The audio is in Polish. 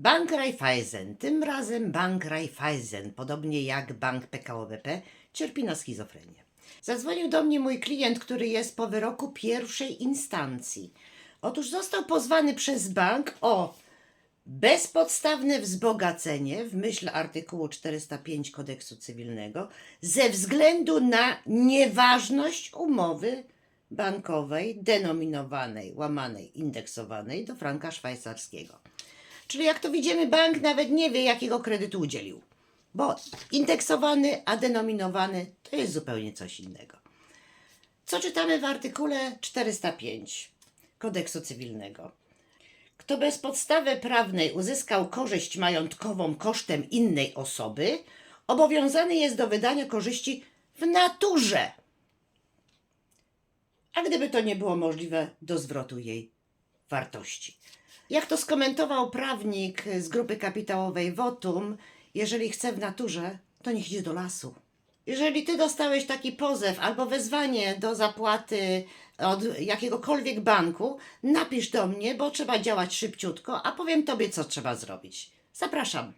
Bank Raiffeisen, tym razem Bank Raiffeisen, podobnie jak Bank PKO BP, cierpi na schizofrenię. Zadzwonił do mnie mój klient, który jest po wyroku pierwszej instancji. Otóż został pozwany przez bank o bezpodstawne wzbogacenie w myśl artykułu 405 kodeksu cywilnego ze względu na nieważność umowy bankowej denominowanej, łamanej, indeksowanej do franka szwajcarskiego. Czyli jak to widzimy, bank nawet nie wie, jakiego kredytu udzielił. Bo indeksowany, a denominowany to jest zupełnie coś innego. Co czytamy w artykule 405 kodeksu cywilnego? Kto bez podstawy prawnej uzyskał korzyść majątkową kosztem innej osoby, obowiązany jest do wydania korzyści w naturze. A gdyby to nie było możliwe, do zwrotu jej wartości. Jak to skomentował prawnik z grupy kapitałowej Votum, jeżeli chce w naturze, to niech idzie do lasu. Jeżeli ty dostałeś taki pozew albo wezwanie do zapłaty od jakiegokolwiek banku, napisz do mnie, bo trzeba działać szybciutko, a powiem tobie, co trzeba zrobić. Zapraszam.